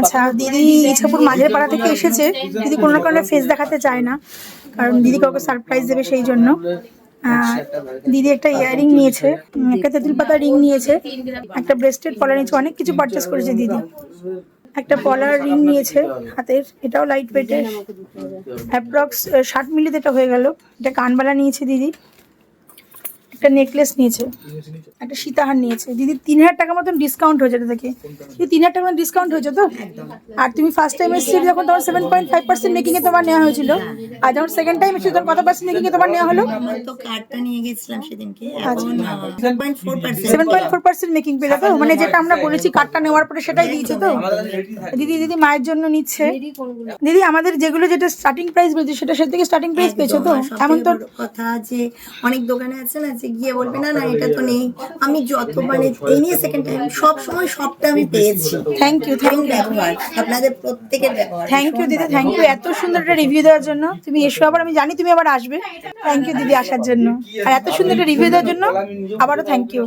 আচ্ছা দিদি ইছাপুর মাঝের পাড়া থেকে এসেছে। দিদি কোনো কারণে ফেস দেখাতে চায় না কারণ দিদি কাউকে সারপ্রাইজ দেবে সেই জন্য। দিদি একটা ইয়াররিং নিয়েছে একটা তেঁতুল পাতা রিং নিয়েছে একটা ব্রেসলেট পলা নিয়েছে অনেক কিছু পারচেস করেছে দিদি। একটা পলার রিং নিয়েছে হাতের এটাও লাইট ওয়েটের অ্যাপ্রক্স ষাট মিলিতে এটা হয়ে গেল। এটা কানবালা নিয়েছে দিদি। একটা নেকলেস নিয়েছে একটা সীতাহার নিয়েছে। দিদি তিন হাজার টাকা মতন ডিসকাউন্ট হয়েছে এটা থেকে দিদি তিন হাজার টাকা মতন ডিসকাউন্ট হয়েছে তো? আর তুমি ফার্স্ট টাইম এসেছিলে যখন তোমার সেভেন পয়েন্ট ফাইভ পার্সেন্ট মেকিংয়ে তোমার নেওয়া হয়েছিল। আর যখন সেকেন্ড টাইম এসেছিল তখন কত পার্সেন্ট মেকিংয়ে তোমার নেওয়া হলো? তো কার্ডটা নিয়ে গেছিলাম সেদিনকে। Seven point four percent making পেলে তো? মানে যেটা আমরা বলেছি কার্ডটা নেওয়ার পরে সেটাই দিয়েছে তো? দিদি দিদি মায়ের জন্য নিচ্ছে। দিদি আমাদের যেগুলো যেটা স্টার্টিং প্রাইস বলছে সেটা সে থেকে স্টার্টিং প্রাইস পেয়েছ তো? এমন তো কথা যে অনেক দোকানে আছে না যে গিয়ে বলবে না না এটা তো নেই। আমি যত মানে এনি সেকেন্ড টাইম সব সময় সবটা আমি পেয়েছি। থ্যাংক ইউ থ্যাংক ইউ ব্যবহার আপনাদের প্রত্যেকের ব্যবহার। থ্যাংক ইউ দিদি থ্যাংক ইউ এত সুন্দর একটা রিভিউ দেওয়ার জন্য। তুমি এসো আবার আমি জানি তুমি আবার আসবে। থ্যাংক ইউ দিদি আসার জন্য। আর এত সুন্দর একটা রিভিউ দেওয়ার জন্য আবারও থ্যাংক ইউ